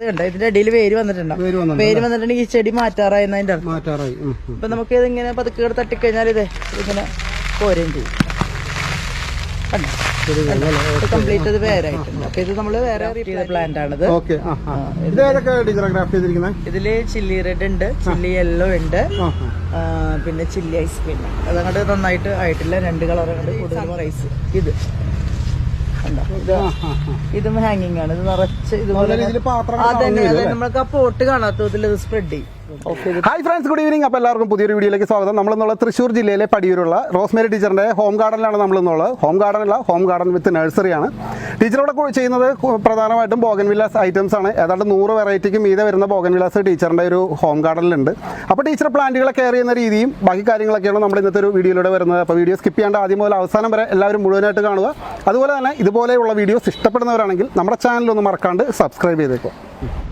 ഇതിന്റെ ഇടയിൽ വേര് വന്നിട്ടുണ്ടാവും വേര് വന്നിട്ടുണ്ട്. വേര് വന്നിട്ടുണ്ടെങ്കിൽ ഈ ചെടി മാറ്റാറായി എന്നതിന്റെ മാറ്റാറായി. ഇപ്പൊ നമുക്ക് ഇതിങ്ങനെ പതുക്കെ തട്ടിക്കഴിഞ്ഞാൽ ഇതേ ഇങ്ങനെ പോരുകയും ചെയ്യും. കണ്ടോ? ഇത് കംപ്ലീറ്റ് അത് അപ്പൊ ഇത് നമ്മൾ വേറെ പ്ലാന്റ് ആണിത് ഇതിൽ ചില്ലി റെഡ് ഉണ്ട് ചില്ലി യെല്ലോ ഉണ്ട് പിന്നെ ചില്ലി ഐസ് അതങ്ങോട്ട് നന്നായിട്ട് ആയിട്ടില്ല രണ്ട് കളർ അങ്ങോട്ട് കൂടുതൽ റൈസ് ഇത്. കണ്ടോ? ഇത്. ഇതും ഹാങ്ങിങ് ആണ്. ഇത് നിറച്ച് ഇതുപോലെ അതന്നെ അതന്നെ. അതെ നമ്മൾക്ക് ആ പോട്ട് കാണാത്ത ഇതിൽ ഇത് സ്പ്രെഡ് ചെയ്യും. Hi friends good evening. അപ്പോൾ എല്ലാവർക്കും പുതിയൊരു വീഡിയോയിലേക്ക് സ്വാഗതം. നമ്മളെന്നുള്ള തൃശ്ശൂർ ജില്ലയിലെ പടിയൂരുള്ള റോസ്മേരി ടീച്ചറിന്റെ ഹോം ഗാർഡനിലാണ് നമ്മളെന്നുള്ളത് ഹോം ഗാർഡൻ അല്ല ഹോം ഗാർഡൻ വിത്ത് നഴ്സറിയാണ് ടീച്ചറോടെ ചെയ്യുന്നത് പ്രധാനമായിട്ടും ബോഗൻ വില്ലാസ് ഐറ്റംസ് ആണ്. ഏതാണ്ട് നൂറ് വെറൈറ്റിക്ക് മീതെ വരുന്ന ബോഗൻ വില്ലാസ് ടീച്ചറിന്റെ ഒരു ഹോം ഗാർഡനിലുണ്ട്. അപ്പോൾ ടീച്ചർ പ്ലാന്റുകളെ കെയർ ചെയ്യുന്ന രീതിയും ബാക്കി കാര്യങ്ങളൊക്കെയാണ് നമ്മൾ ഇന്നത്തെ ഒരു വീഡിയോയിലൂടെ വരുന്നത്. അപ്പോൾ വീഡിയോ സ്കിപ്പ് ചെയ്യാണ്ട് ആദ്യം മുതൽ അവസാനം വരെ എല്ലാവരും മുഴുവനായിട്ട് കാണുക. അതുപോലെ തന്നെ ഇതുപോലെയുള്ള വീഡിയോസ് ഇഷ്ടപ്പെടുന്നവരാണെങ്കിൽ നമ്മുടെ ചാനൽ ഒന്ന് മറക്കാണ്ട് സബ്സ്ക്രൈബ് ചെയ്തേക്കുക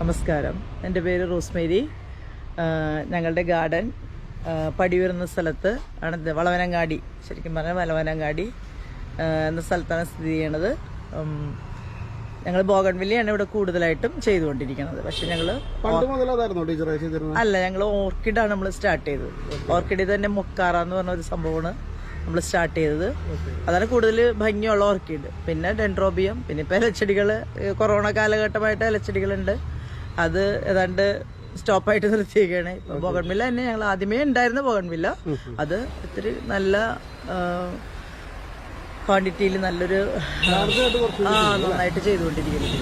നമസ്കാരം. എന്റെ പേര് റോസ്മേരി. ഞങ്ങളുടെ ഗാർഡൻ പടി പടിയൂരുന്ന സ്ഥലത്ത് ആണ് വളവനങ്ങാടി. ശരിക്കും പറഞ്ഞാൽ വളവനങ്ങാടി എന്ന സ്ഥലത്താണ് സ്ഥിതി ചെയ്യണത്. ഞങ്ങൾ ബോഗൺവില്ലയാണ് ഇവിടെ കൂടുതലായിട്ടും ചെയ്തുകൊണ്ടിരിക്കുന്നത്. പക്ഷെ ഞങ്ങൾ അല്ല ഞങ്ങൾ ഓർക്കിഡാണ് നമ്മൾ സ്റ്റാർട്ട് ചെയ്തത്. ഓർക്കിഡിൽ തന്നെ മൊക്കാറ എന്ന് പറഞ്ഞ ഒരു സംഭവമാണ് നമ്മൾ സ്റ്റാർട്ട് ചെയ്തത്. അതാണ് കൂടുതൽ ഭംഗിയുള്ള ഓർക്കിഡ്. പിന്നെ ഡെൻഡ്രോബിയം പിന്നെ ഇപ്പം ഇലച്ചെടികൾ കൊറോണ കാലഘട്ടമായിട്ട് ഇലച്ചെടികളുണ്ട്. അത് ഏതാണ്ട് സ്റ്റോപ്പായിട്ട് നിർത്തിയേക്കാണ്. ബോഗൺവില്ല തന്നെ ഞങ്ങൾ ആദ്യമേ ഉണ്ടായിരുന്ന ബോഗൺവില്ല അത് ഇത്തിരി നല്ല ക്വാണ്ടിറ്റിയിൽ നല്ലൊരു ആ നന്നായിട്ട് ചെയ്തുകൊണ്ടിരിക്കുന്നത്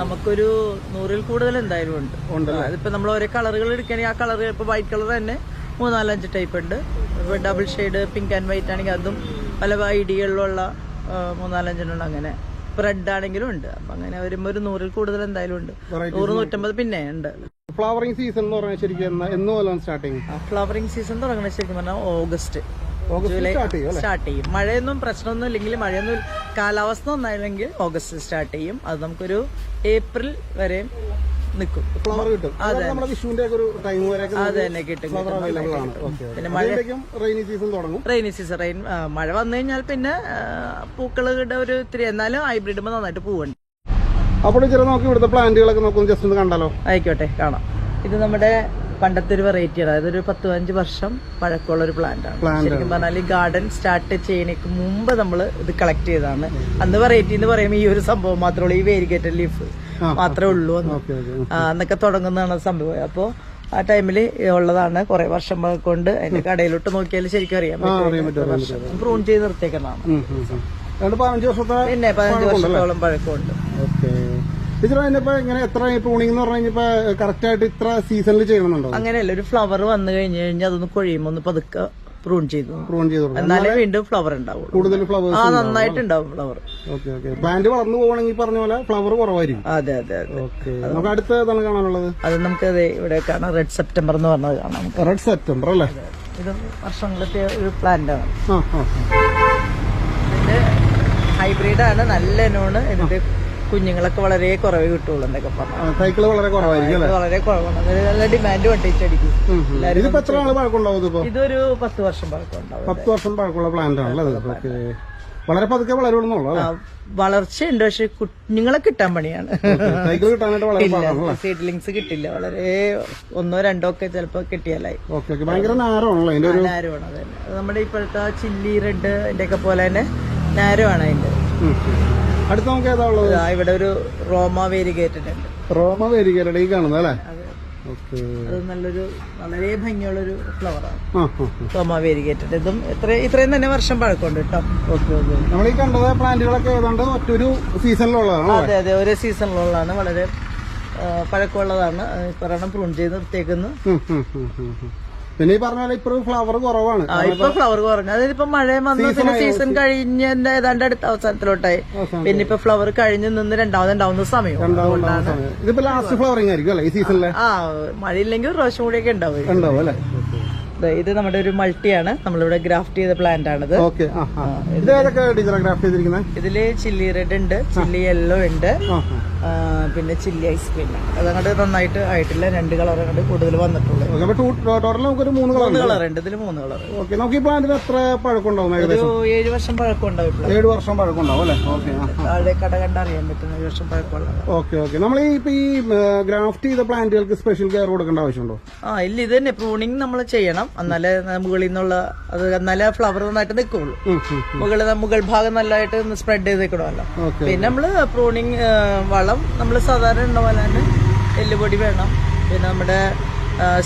നമുക്കൊരു നൂറിൽ കൂടുതൽ എന്തായാലും ഉണ്ട്. അതിപ്പോ നമ്മൾ ഓരോ കളറുകൾ എടുക്കുകയാണെങ്കിൽ ആ കളർ ഇപ്പൊ വൈറ്റ് കളർ തന്നെ മൂന്നാലഞ്ച് ടൈപ്പ് ഉണ്ട്. ഇപ്പൊ double shade pink and white ആണെങ്കിൽ അതും പല ഐഡിയകളിലുള്ള മൂന്നാലഞ്ചിനുള്ള അങ്ങനെ. റെഡ് ആണെങ്കിലും ഉണ്ട്. അപ്പൊ അങ്ങനെ വരുമ്പോ ഒരു നൂറിൽ കൂടുതൽ എന്തായാലും ഉണ്ട്. നൂറ് നൂറ്റമ്പത് പിന്നെ ഉണ്ട്. ഫ്ലവറിംഗ് സീസൺ എന്ന് പറഞ്ഞാൽ ശരിക്കും എന്നാ എന്ന് മുതലാണ് സ്റ്റാർട്ടിങ് ഫ്ലവറിംഗ് സീസൺ തുടങ്ങണ ശരിക്കും പറഞ്ഞാൽ ഓഗസ്റ്റ്. ജൂലൈ സ്റ്റാർട്ട് ചെയ്യും സ്റ്റാർട്ട് ചെയ്യും. മഴയൊന്നും പ്രശ്നമൊന്നും ഇല്ലെങ്കിൽ മഴയൊന്നും കാലാവസ്ഥ ഒന്നായില്ലെങ്കിൽ ഓഗസ്റ്റ് സ്റ്റാർട്ട് ചെയ്യും. അത് നമുക്കൊരു ഏപ്രിൽ വരെയും നിൽക്കും ഫ്ലവർ കിട്ടും. അതായത് നമ്മുടെ വിഷുവിന്റെ ഒരു ടൈം വരെ അത് തന്നെ കിട്ടും ആണ്. പിന്നെ റെയിനി സീസൺ തുടങ്ങും. റെയിനി സീസൺ റെയിൻ മഴ വന്നു കഴിഞ്ഞാൽ പിന്നെ പൂക്കളുടെ ഒരു ഇത്തിരി എന്നാലും ഹൈബ്രിഡ് നന്നായിട്ട് പൂവുണ്ട്. അപ്പോൾ ചെറിയ നോക്കി ഇവിടുത്തെ പ്ലാന്റുകളൊക്കെ നോക്കും ജസ്റ്റ് ഒന്ന് കണ്ടാലോ? ആയിക്കോട്ടെ കാണാം. ഇത് നമ്മുടെ പണ്ടത്തെ ഒരു വെറൈറ്റിയാണ് അതായത് ഒരു പത്ത് പതിനഞ്ച് വർഷം പഴക്കമുള്ള ഒരു പ്ലാന്റ് ആണ്. ശരിക്കും പറഞ്ഞാൽ ഈ ഗാർഡൻ സ്റ്റാർട്ട് ചെയ്യുന്നതിന് മുമ്പ് നമ്മൾ ഇത് കളക്ട് ചെയ്തതാണ്. അന്ന് വെറൈറ്റി എന്ന് പറയുമ്പോൾ ഈ ഒരു സംഭവം മാത്രമേ ഉള്ളൂ ഈ വേരിഗേറ്റഡ് ലീഫ് മാത്രമേ ഉള്ളൂ എന്നൊക്കെ തുടങ്ങുന്നതാണ് സംഭവം. അപ്പോൾ ആ ടൈമിൽ ഉള്ളതാണ് കുറെ വർഷം കൊണ്ട് അതിന്റെ കടയിലോട്ട് നോക്കിയാൽ ശരിക്കും അറിയാം പറ്റും. പ്രൂൺ ചെയ്ത് നിർത്തിയേക്കുന്നതാണ്. പിന്നെ പതിനഞ്ച് വർഷത്തോളം പഴക്കമുണ്ട്. അങ്ങനെയല്ല ഒരു ഫ്ലവർ വന്നു കഴിഞ്ഞു കഴിഞ്ഞാൽ അതൊന്ന് കൊഴിയുമ്പോൾ ഒന്ന് പതുക്കെ പ്രൂൺ ചെയ്തു പ്രൂൺ ചെയ്ത് കൊടുക്കും. എന്നാലേ വീണ്ടും ഫ്ലവർ ഉണ്ടാവും കൂടുതൽ ഫ്ലവേഴ്സ് ആ നന്നായിട്ടുണ്ടാവും ഫ്ലവർ ഓക്കെ ഓക്കെ. പ്ലാന്റ് വളർന്നു പോകണമെങ്കിൽ പറഞ്ഞ പോലെ ഫ്ലവർ കുറവായിരിക്കും. അതെ അതെ അതെ. ഓക്കെ. നമുക്ക് അടുത്ത ഏതാണ് കാണാനുള്ളത്. അത് നമുക്ക് ദേ ഇവിടെ കാണാം. റെഡ് സെപ്റ്റംബർ എന്ന് പറഞ്ഞത് കാണാം റെഡ് സെപ്റ്റംബർ അല്ലേ? ഇത് വർഷങ്ങളത്തെ ഒരു പ്ലാന്റ് ആണ്. ഹൈബ്രിഡ് ആണ്. നല്ല നോണ്. ഇതിന്റെ കുഞ്ഞുങ്ങളൊക്കെ വളരെ കുറവ് കിട്ടുള്ളൂ എന്നൊക്കെ പറഞ്ഞു. സൈക്കിൾ വളരെ കുറവായിരിക്കും വളരെ കുറവാണ്. നല്ല ഡിമാൻഡ്. ഇതിപ്പോ എത്ര പഴക്കമുണ്ടാവും ഇതിപ്പോ? ഇതൊരു പത്ത് വർഷം പത്ത് വർഷം പഴക്കമുള്ള പ്ലാന്റ് ആണല്ലോ വളരെ പതുക്കെ വളരുള്ളൂ വളർച്ച വളർച്ചയുണ്ട്. പക്ഷെ കുഞ്ഞുങ്ങളെ കിട്ടാൻ പണിയാണ്. സൈക്കിൾ കിട്ടാനായിട്ട് വളരെ സീഡ്ലിങ്സ് കിട്ടില്ല. വളരെ ഒന്നോ രണ്ടോ ഒക്കെ ചിലപ്പോ കിട്ടിയാലായി. Okay okay. ഭയങ്കര നാരമാണല്ലോ അതിന്റെ ഒരു നാരമാണ് അത്. തന്നെ നമ്മുടെ ഇപ്പോഴത്തെ ചില്ലി റെഡ് അതിന്റെ ഒക്കെ പോലെ തന്നെ നാരമാണ് അതിന്റെ. അടുത്ത നമുക്ക് ഏതാ ഉള്ളത്? ഇതാ ഇവിടെ ഒരു റോമ വേരിഗേറ്റഡ് ഉണ്ട് റോമ വേരിക്കലയുടെ ഈ കാണുന്നത് അല്ലേ അത്. ഓക്കെ. അത് നല്ലൊരു വളരെ ഭംഗിയുള്ള ഒരു ഫ്ലവറാണ് ആ ആ. റോമ വേരിഗേറ്റഡ് ഇതും ഇത്ര ഇത്രയും തന്നെ വർഷം പഴക്കമുണ്ട് കേട്ടോ. Okay okay. നമ്മൾ ഈ കണ്ടത് പ്ലാന്റുകളൊക്കെ ഏതാണ്ട് ഒറ്റൊരു സീസണിലുള്ളതാണ് അതെ അതെ. ഒരേ സീസണിലുള്ളതാണ്. വളരെ ആ, പഴക്കമുള്ളതാണ്. അത് പ്രൂൺ ചെയ്ത് നിർത്തിയേക്കുന്നു. പിന്നെ ഈ പറഞ്ഞ പോലെ ഇപ്പൊ ഫ്ലവർ കുറവാണ്. ഇപ്പൊ ഫ്ലവർ കുറഞ്ഞു. അതായത് ഇപ്പൊ മഴ വന്നു പിന്നെ സീസൺ കഴിഞ്ഞ ഏതാണ്ട് അടുത്ത അവസാനത്തിലോട്ടായി. പിന്നെ ഇപ്പൊ ഫ്ലവർ കഴിഞ്ഞ് നിന്ന് രണ്ടാമത് ഉണ്ടാവുന്ന സമയം. ഇതിപ്പോ ലാസ്റ്റ് ഫ്ലവറിംഗ് ആയിരിക്കും അല്ലെ ഈ സീസണിലെ ആ മഴയില്ലെങ്കിൽ ഒരു പ്രാവശ്യം കൂടിയൊക്കെ ഉണ്ടാവും ഉണ്ടാവും അല്ലേ? ഇത് നമ്മുടെ ഒരു മൾട്ടിയാണ്. നമ്മളിവിടെ ഗ്രാഫ്റ്റ് ചെയ്ത പ്ലാന്റ് ആണിത്. ഇതിൽ ചില്ലി റെഡ് ഉണ്ട് ചില്ലി യെല്ലോ ഉണ്ട്. പിന്നെ ചില്ലി ഐസ്ക്രീം അതങ്ങോട്ട് നന്നായിട്ട് ആയിട്ടില്ല. രണ്ട് കളർ അങ്ങോട്ട് കൂടുതൽ വന്നിട്ടുള്ളൂ. ഓക്കെ അപ്പൊ ടോട്ടൽ നമുക്കൊരു മൂന്ന് കളർ ഉണ്ട് ഇതിൽ മൂന്ന് കളർ നമുക്ക് ഈ പ്ലാന്റിന് എത്ര പഴക്കം ഒരു ഏഴ് വർഷം പഴക്കം ഉണ്ടാവും ഏഴ് വർഷം പഴക്കം ഉണ്ടാവും അല്ലേ താഴെ കട പറ്റുന്ന ഏഴ് വർഷം പഴക്കമുള്ള ഓക്കെ ഓക്കെ. നമ്മൾ ഈ ഈ ഗ്രാഫ്റ്റ് ചെയ്ത പ്ലാന്റുകൾക്ക് സ്പെഷ്യൽ കെയർ കൊടുക്കേണ്ട ആവശ്യമുണ്ടോ? ആ ഇല്ല ഇത് തന്നെ. പ്രൂണിങ് നമ്മൾ ചെയ്യണം. എന്നാലേ മുകളിൽ നിന്നുള്ള അത് എന്നാലേ ഫ്ലവർ നന്നായിട്ട് നിൽക്കുള്ളൂ. മുകളിൽ മുകൾ ഭാഗം നല്ലതായിട്ട് സ്പ്രെഡ് ചെയ്ത് നിൽക്കണമല്ലോ പിന്നെ നമ്മൾ പ്രൂണിങ് വളം നമ്മൾ സാധാരണ ഉണ്ട പോലെ തന്നെ എല്ലുപൊടി വേണം. പിന്നെ നമ്മുടെ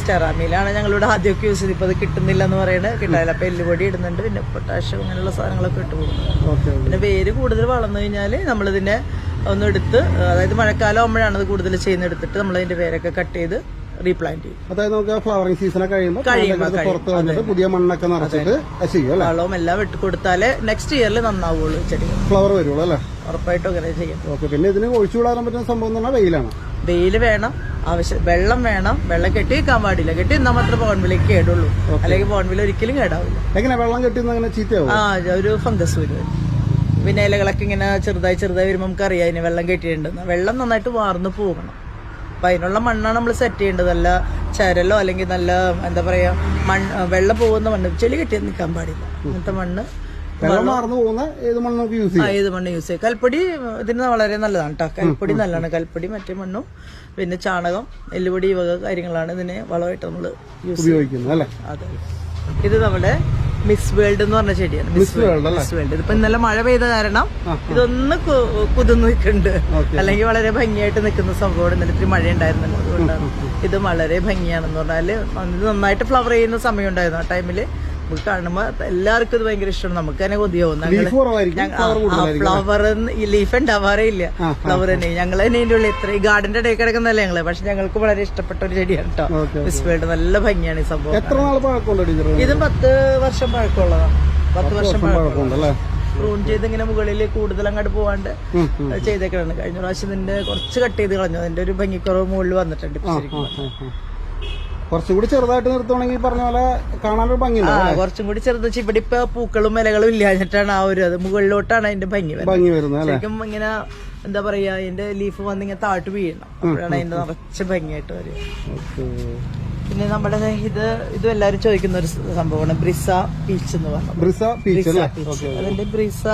സ്റ്റെറാമിലാണ് ഞങ്ങളിവിടെ ആദ്യമൊക്കെ യൂസ് ചെയ്ത് ഇപ്പൊ അത് കിട്ടുന്നില്ല എന്ന് പറയുന്നത് കിട്ടാനില്ല. അപ്പൊ എല്ലുപൊടി ഇടുന്നുണ്ട്. പിന്നെ പൊട്ടാഷ്യം അങ്ങനെയുള്ള സാധനങ്ങളൊക്കെ ഇട്ട് പോകുന്നു പിന്നെ വേര് കൂടുതൽ വളർന്നു കഴിഞ്ഞാൽ നമ്മളിതിനെ ഒന്ന് എടുത്ത് അതായത് മഴക്കാലം ആകുമ്പോഴാണ് അത് കൂടുതൽ ചെയ്യുന്നെടുത്തിട്ട് നമ്മൾ അതിന്റെ വേരൊക്കെ കട്ട് ചെയ്ത് റീപ്ലാന്റ് ചെയ്യും. അതായത് നമുക്ക് ഫ്ലവറിംഗ് സീസൺ കഴിയുമ്പോൾ പുറത്ത് വന്നിട്ട് പുതിയ മണ്ണൊക്കെ നിറച്ചിട്ട് ചെയ്യും വളവും എല്ലാം വിട്ട് കൊടുത്താലേ നെക്സ്റ്റ് ഇയറിൽ നന്നാവുള്ളൂ ചെടികൾ ഫ്ലവർ വരുള്ളൂ അല്ലേ? ഉറപ്പായിട്ടും അങ്ങനെ ചെയ്യും. ഓക്കെ പിന്നെ ഇതിന് ഒഴിച്ചു വിടാൻ പറ്റുന്ന സംഭവം എന്ന് പറഞ്ഞാൽ വെയിലാണ്. വെയിൽ വേണം. ആവശ്യം വെള്ളം വേണം. വെള്ളം കെട്ടി വെക്കാൻ പാടില്ല. കെട്ടി നിന്നാൽ മാത്രമേ പോൺവിലേക്ക് കേടുള്ളൂ. അല്ലെങ്കിൽ ബോൺവില ഒരിക്കലും കേടാവില്ല. എങ്ങനെ? വെള്ളം കെട്ടി ചീത്തയാവും? ആ ഒരു ഫംഗസ് വരും പിന്നെ ഇലകളൊക്കെ ഇങ്ങനെ ചെറുതായി ചെറുതായി വരുമ്പോൾ നമുക്ക് അറിയാം ഇനി വെള്ളം കെട്ടിയിട്ടുണ്ടെന്ന് വെള്ളം നന്നായിട്ട് വാർന്നു പോകണം. അപ്പൊ അതിനുള്ള മണ്ണാണ് നമ്മൾ സെറ്റ് ചെയ്യേണ്ടത്. നല്ല ചരലോ അല്ലെങ്കിൽ നല്ല എന്താ പറയുക മണ്ണ് വെള്ളം പോകുന്ന മണ്ണ്. ചെളി കെട്ടി നിൽക്കാൻ പാടില്ല. അങ്ങനത്തെ മണ്ണ് ഏത് മണ്ണ് യൂസ് ചെയ്യാം? കൽപ്പൊടി ഇതിന് വളരെ നല്ലതാണ് കേട്ടോ കൽപ്പൊടി നല്ലതാണ്. കൽപ്പൊടി മറ്റേ മണ്ണും പിന്നെ ചാണകം എല്ലുപൊടി വക കാര്യങ്ങളാണ് ഇതിനെ വളമായിട്ട് നമ്മൾ യൂസ് ചെയ്യുന്നത് അതെ. ഇത് നമ്മുടെ മിസ് വേൾഡ് എന്ന് പറഞ്ഞ ചെടിയാണ്. മിസ് വേൾഡ് മിസ് വേൾഡ് ഇതിപ്പോ ഇന്നലെ മഴ പെയ്ത കാരണം ഇതൊന്ന് കുതിർന്നു നിൽക്കുന്നുണ്ട് അല്ലെങ്കിൽ വളരെ ഭംഗിയായിട്ട് നിൽക്കുന്ന സംഭവം ഇന്നലെ ഇത്തിരി മഴ ഉണ്ടായിരുന്നല്ലോ അതുകൊണ്ടാണ് ഇത് വളരെ ഭംഗിയാണെന്ന് പറഞ്ഞാൽ നന്നായിട്ട് ഫ്ലവർ ചെയ്യുന്ന സമയം ഉണ്ടായിരുന്നു ആ ടൈമിൽ കാണുമ്പോ എല്ലാവർക്കും ഇത് ഭയങ്കര ഇഷ്ടമാണ്. നമുക്ക് തന്നെ കൊതിയാവും. ഫ്ലവർ ലീഫ് ഉണ്ടാവാറേ ഇല്ല ഫ്ലവർ തന്നെ. ഞങ്ങൾ തന്നെ ഇതിന്റെ ഉള്ളിൽ ഇത്ര ഈ ഗാർഡന്റെ ഇടയിൽ കിടക്കുന്നതല്ല ഞങ്ങൾ? പക്ഷെ ഞങ്ങൾക്ക് വളരെ ഇഷ്ടപ്പെട്ട ഒരു ചെടിയാണ് കേട്ടോ ഓക്കെ മിസ് വേൾഡ് നല്ല ഭംഗിയാണ് ഈ സംഭവം. ഇതും പത്ത് വർഷം പഴക്കമുള്ളതാണ് പത്ത് വർഷം പഴക്കമുണ്ടല്ലേ? പ്രൂൺ ചെയ്ത് ഇങ്ങനെ മുകളിൽ കൂടുതൽ അങ്ങോട്ട് പോവാണ്ട് ചെയ്തേക്കണം കഴിഞ്ഞ പ്രാവശ്യം ഇതിന്റെ കുറച്ച് കട്ട് ചെയ്ത് കളഞ്ഞു. അതിന്റെ ഒരു ഭംഗിക്കുറവ് മുകളിൽ വന്നിട്ടുണ്ട് ശരിക്കും ആ, ആ. കുറച്ചും കൂടി ചെറുതായിട്ട് നിർത്തുവാണെങ്കിൽ പറഞ്ഞ പോലെ കാണാനൊരു ഭംഗിയുണ്ട് ആ കുറച്ചും കൂടി ചെറുത് ഇവിടെ ഇപ്പൊ പൂക്കളും ഇലകളും ഇല്ലാഞ്ഞിട്ടാണ് ആ ഒരു അത് മുകളിലോട്ടാണ് അതിന്റെ ഭംഗി വരുന്നത്. ഭംഗി വരുന്നത് അല്ലേ? ശരിക്കും ഇങ്ങനെ എന്താ പറയാ അതിന്റെ ലീഫ് വന്നിങ്ങനെ താഴ്ത്തു വീഴണം. അപ്പോഴാണ് അതിന്റെ നിറച്ച് ഭംഗിയായിട്ട് വരും ഓക്കെ. പിന്നെ നമ്മുടെ ഇത് ഇതും എല്ലാരും ചോദിക്കുന്ന ഒരു സംഭവമാണ് ബ്രിസ പീച്ച് എന്ന് പറഞ്ഞത് ബ്രിസ പീച്ച്. അതിന്റെ ബ്രിസ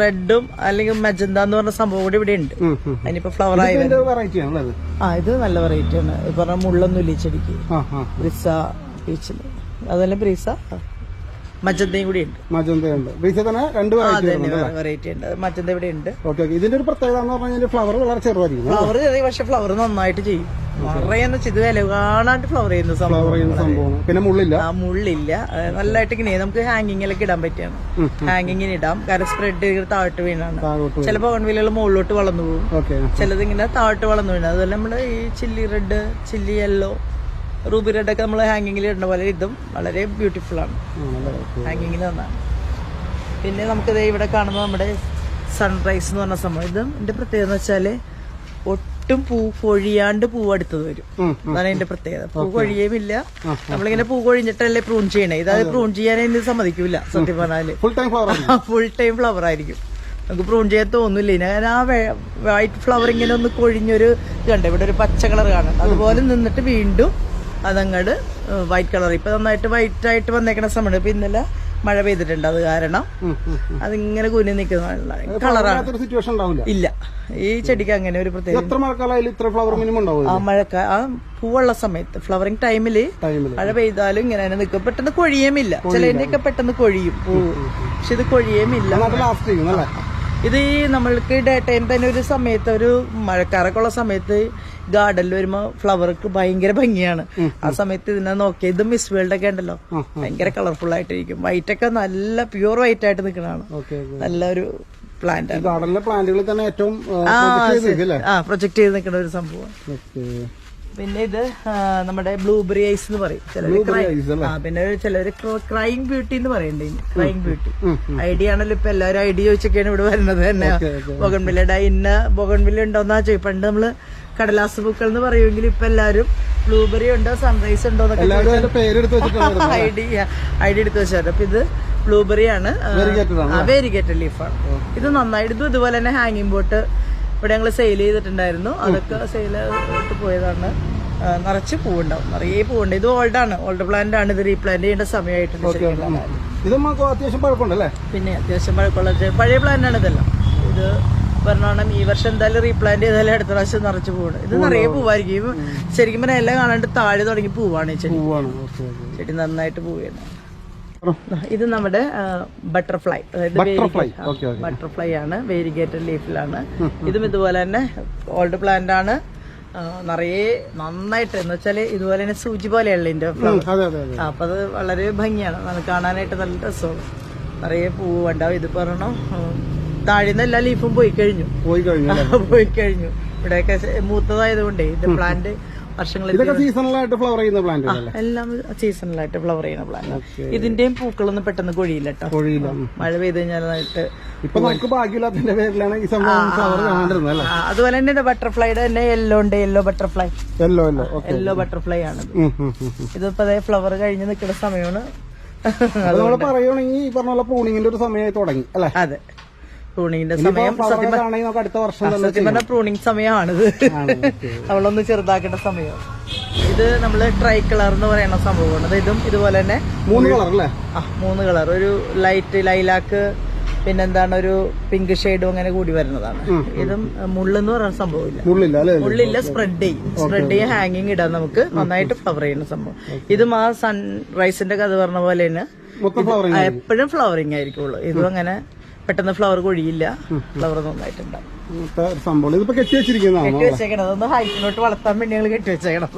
റെഡും അല്ലെങ്കിൽ മജന്ത എന്ന് പറഞ്ഞ സംഭവം കൂടി ഇവിടെ ഉണ്ട്. അതിനിപ്പോ ഫ്ലവർ ആയി ആ ഇത് നല്ല വെറൈറ്റി ആണ്. ഇപ്പൊ പറഞ്ഞ മുള്ളൊന്നും ഇല്ല ചെടിക്ക്? ആ ആ. ബ്രിസ പീച്ചിൽ. അതല്ല ബ്രിസ. മജന്തയും കൂടി ഉണ്ട്. മജന്തയുണ്ട് ബ്രിസ തന്നെ രണ്ട് വെറൈറ്റി ഉണ്ട്. മജന്ത ഇവിടെ ഉണ്ട്. ഓക്കെ ഇതിന്റെ ഒരു പ്രത്യേകത എന്ന് പറഞ്ഞാൽ ഫ്ലവർ വളരെ ചെറുതായിരിക്കും ഫ്ലവർ ചെറിയ പക്ഷെ ഫ്ലവർ നന്നായിട്ട് ചെയ്യും. മറയെന്ന് വെച്ചാൽ ഇത് വില കാണാണ്ട് ഫ്ലവർ ചെയ്യുന്ന സംഭവം പിന്നെ മുള്ളില്ല? ആ മുള്ളില്ല. നല്ലതായിട്ട് ഇങ്ങനെ നമുക്ക് ഹാങ്ങിങ്ങിലൊക്കെ ഇടാൻ പറ്റിയാണ്. ഹാങ്ങിങ്ങിന് ഇടാം. കാരണം സ്പ്രെഡ് താഴോട്ട് വീണാണ്. താഴോട്ട് ചില പവൻവില്ലുകൾ മുകളിലോട്ട് വളർന്നു പോകും. ചിലത് ഇങ്ങനെ താഴോട്ട് വളർന്നു വീണത് അതുപോലെ നമ്മുടെ ഈ chilli red chilli yellow ruby red ഒക്കെ നമ്മൾ ഹാങ്ങിങ്ങിൽ ഇടുന്ന പോലെ ഇതും വളരെ ബ്യൂട്ടിഫുൾ ആണ്. ഹാങ്ങിങ്ങിൽ ഒന്നാണ് പിന്നെ നമുക്കിത് ഇവിടെ കാണുന്നത് നമ്മുടെ സൺറൈസ് എന്ന് പറഞ്ഞ സംഭവം. ഇതും എന്റെ പ്രത്യേകത എന്ന് വെച്ചാൽ ഒട്ടും പൂ പൊഴിയാണ്ട് പൂ അടുത്തത് വരും. അതാണ് എന്റെ പ്രത്യേകത. പൂ കൊഴിയുമില്ല. നമ്മളിങ്ങനെ പൂ കൊഴിഞ്ഞിട്ടല്ലേ പ്രൂൺ ചെയ്യണേ. ഇതായത് പ്രൂൺ ചെയ്യാനേ ഇന്ന് സമ്മതിക്കൂല സത്യം പറഞ്ഞാൽ. ഫുൾ ടൈം ഫ്ലവർ ആയിരിക്കും. നമുക്ക് പ്രൂൺ ചെയ്യാൻ തോന്നില്ല. ഞാൻ ആ വൈറ്റ് ഫ്ലവർ ഇങ്ങനെ ഒന്ന് കൊഴിഞ്ഞൊരു ഇതുണ്ട് കണ്ടോ? ഇവിടെ ഒരു പച്ച കളർ കാണാം അതുപോലെ നിന്നിട്ട് വീണ്ടും അതങ്ങട് വൈറ്റ് കളർ ഇപ്പൊ നന്നായിട്ട് വൈറ്റ് ആയിട്ട് വന്നേക്കണ സമയത്ത് ഇപ്പൊ ഇന്നലെ മഴ പെയ്തിട്ടുണ്ട് അത് കാരണം അതിങ്ങനെ കുനി നിൽക്കുന്ന കളറാണ് ഇല്ല. ഈ ചെടിക്ക് അങ്ങനെ ഒരു പ്രത്യേക ആ മഴക്ക ആ പൂവുള്ള സമയത്ത് ഫ്ലവറിങ് ടൈമിൽ മഴ പെയ്താലും ഇങ്ങനെ തന്നെ നിൽക്കും. പെട്ടെന്ന് കൊഴിയുമില്ല. ചിലതിന്റെയൊക്കെ പെട്ടെന്ന് കൊഴിയും. പൂ പക്ഷെ ഇത് കൊഴിയുമില്ല. ഇത് ഈ നമ്മൾക്ക് ഡേ ടൈം തന്നെ ഒരു സമയത്ത് ഒരു മഴക്കാരൊക്കെ ഉള്ള സമയത്ത് ഗാർഡനിൽ വരുമ്പോ ഫ്ലവർക്ക് ഭയങ്കര ഭംഗിയാണ്. ആ സമയത്ത് ഇതിനെ നോക്കിയ ഇത് മിസ് വേൾഡ് ഒക്കെ ഉണ്ടല്ലോ. ഭയങ്കര കളർഫുൾ ആയിട്ടിരിക്കും. വൈറ്റ് ഒക്കെ നല്ല പ്യൂർ വൈറ്റ് ആയിട്ട് നിൽക്കുന്നതാണ് നല്ലൊരു പ്ലാന്റ് ആണ്. ഗാർഡനിലെ പ്ലാന്റുകളിൽ തന്നെ ഏറ്റവും ആ പ്രൊജക്ട് ചെയ്ത് നിൽക്കുന്ന ഒരു സംഭവം പിന്നെ ഇത് നമ്മുടെ ബ്ലൂബെറി ഐസ് എന്ന് പറയും? ആ പിന്നെ ചിലര് ക്രൈം ബ്യൂട്ടി എന്ന് പറയുന്നുണ്ട് ക്രൈം ബ്യൂട്ടി ഐഡിയ ആണല്ലോ ഇപ്പൊ എല്ലാവരും ഐഡിയ ചോദിച്ചൊക്കെയാണ് ഇവിടെ വരുന്നത് തന്നെ. ബൊഗൺവില്ലയുടെ ഇന്ന ബൊഗൺവില്ല ഉണ്ടോന്നാ ചോദിക്കും പണ്ട് നമ്മൾ കടലാസ് പൂക്കൾ എന്ന് പറയുമെങ്കിൽ ഇപ്പൊ എല്ലാരും ബ്ലൂബെറി ഉണ്ടോ സൺറൈസ് ഉണ്ടോ എന്നൊക്കെ ഐഡിയ ഐഡിയ എടുത്ത് വെച്ചാൽ അപ്പൊ ഇത് ബ്ലൂബെറി ആണ്. വേരിഗേറ്റഡ് ലീഫാണ് ഇത് നന്നായിട്ട് ഇതും ഇതുപോലെ തന്നെ ഹാങ്ങിങ് ബോട്ട് ഇവിടെ ഞങ്ങൾ സെയിൽ ചെയ്തിട്ടുണ്ടായിരുന്നു. അതൊക്കെ സെയിൽ ഇട്ട് പോയതാണ്. നിറച്ച് പൂവുണ്ടാവും. നിറയെ പൂവുണ്ട്. ഇത് ഓൾഡാണ് ഓൾഡ് പ്ലാന്റ് ആണ്. ഇത് റീപ്ലാന്റ് ചെയ്യേണ്ട സമയമായിട്ടുണ്ട് അത്യാവശ്യം പഴക്കമുണ്ടല്ലേ? പിന്നെ അത്യാവശ്യം പഴക്കമുള്ള പഴയ പ്ലാന്റ് ആണ് ഇതെല്ലാം. ഇത് പറഞ്ഞോണം ഈ വർഷം എന്തായാലും റീപ്ലാന്റ് ചെയ്താലും അടുത്ത പ്രാവശ്യം നിറച്ച് പൂവാണ് ഇത് നിറയെ പൂവായിരിക്കും. ശരിക്കും പറഞ്ഞാൽ എല്ലാം കാണാണ്ട് താഴെ തുടങ്ങി പൂവാണ് ഈ ചെടി. പൂവാണ്. ചെടി നന്നായിട്ട് പൂവുകയാണ് ഇത് നമ്മുടെ ബട്ടർഫ്ലൈ അതായത് ബട്ടർഫ്ലൈ ആണ് വേരിഗേറ്റഡ് ലീഫിലാണ് ഇതും ഇതുപോലെ തന്നെ ഓൾഡ് പ്ലാന്റ് ആണ്. നിറയെ നന്നായിട്ട് എന്ന് വെച്ചാൽ ഇതുപോലെ തന്നെ സൂചി പോലെയുള്ള ഇതിന്റെ അപ്പൊ അത് വളരെ ഭംഗിയാണ്. നമുക്ക് കാണാനായിട്ട് നല്ല രസമാണ്. നിറയെ പൂവ് ഉണ്ടാവും ഇത് പറഞ്ഞോ താഴ്ന്ന എല്ലാ ലീഫും പോയി കഴിഞ്ഞു. പോയി കഴിഞ്ഞു? പോയി കഴിഞ്ഞു. ഇവിടെയൊക്കെ മൂത്തതായതുകൊണ്ടേ ഇത് പ്ലാന്റ് വർഷങ്ങളിൽ ഇതൊക്കെ സീസണലായിട്ട് ഫ്ലവർ ചെയ്യുന്ന പ്ലാന്റ് എല്ലാം സീസണലായിട്ട് ഫ്ലവർ ചെയ്യുന്ന പ്ലാന്റ് ഇതിന്റെയും പൂക്കളൊന്നും പെട്ടെന്ന് കൊഴിയില്ല കൊഴിയില്ല. മഴ പെയ്ത് കഴിഞ്ഞാലായിട്ട് ഇപ്പൊ നമുക്ക് ഭാഗ്യമില്ലാത്തതിന്റെ പേരിലാണ് ഈ സംഭവം ഫ്ലവർ കാണാണ്ടിരുന്നത് അതുപോലെ തന്നെ ബട്ടർഫ്ലൈയുടെ തന്നെ യെല്ലോ ഉണ്ട് yellow butterfly yellow yellow yellow butterfly ആണ് ഇതിപ്പോ അതേ ഫ്ലവർ കഴിഞ്ഞ് നിൽക്കുന്ന സമയമാണ്. അത് നമ്മൾ പറയുകയാണെങ്കിൽ ഈ പറഞ്ഞ പോലെ പ്രൂണിങ്ങിന്റെ ഒരു സമയമായി തുടങ്ങി അല്ലേ? അതെ. പ്രൂണിങ്ങിന്റെ സമയം സത്യം പറഞ്ഞ പ്രൂണിങ് സമയമാണിത്. നമ്മളൊന്ന് ചെറുതാക്കേണ്ട സമയം. ഇത് നമ്മൾ ട്രൈ കളർ എന്ന് പറയുന്ന സംഭവമാണ്. ഇത് ഇതും ഇതുപോലെ തന്നെ മൂന്ന് കളർ അല്ലേ? ആ മൂന്ന് കളർ ഒരു ലൈറ്റ് ലൈലാക്ക് പിന്നെന്താണ് ഒരു പിങ്ക് ഷെയ്ഡും അങ്ങനെ കൂടി വരുന്നതാണ്. ഇതും മുള്ളെന്ന് പറയുന്ന സംഭവമില്ല. മുള്ളില്ല സ്പ്രെഡ് ചെയ്യും. സ്പ്രെഡ് ചെയ്യും ഹാങ്ങിങ് ഇടാൻ നമുക്ക് നന്നായിട്ട് ഫ്ലവർ ചെയ്യുന്ന സംഭവം. ഇതും ആ സൺറൈസിന്റെ കഥ പറഞ്ഞ പോലെ തന്നെ എപ്പോഴും ഫ്ലവറിങ് ആയിരിക്കുള്ളൂ. ഇതും അങ്ങനെ പെട്ടെന്ന് ഫ്ലവർ കൊഴിയില്ല. ഫ്ലവർ നന്നായിട്ടുണ്ടാവും. സംഭവം ഇതിപ്പോ കെട്ടി വെച്ചിരിക്കുന്നതാണോ അതൊന്ന് ഹൈറ്റിലോട്ട് വളർത്താൻ വേണ്ടി ഞങ്ങൾ കെട്ടി വെച്ചേക്കണം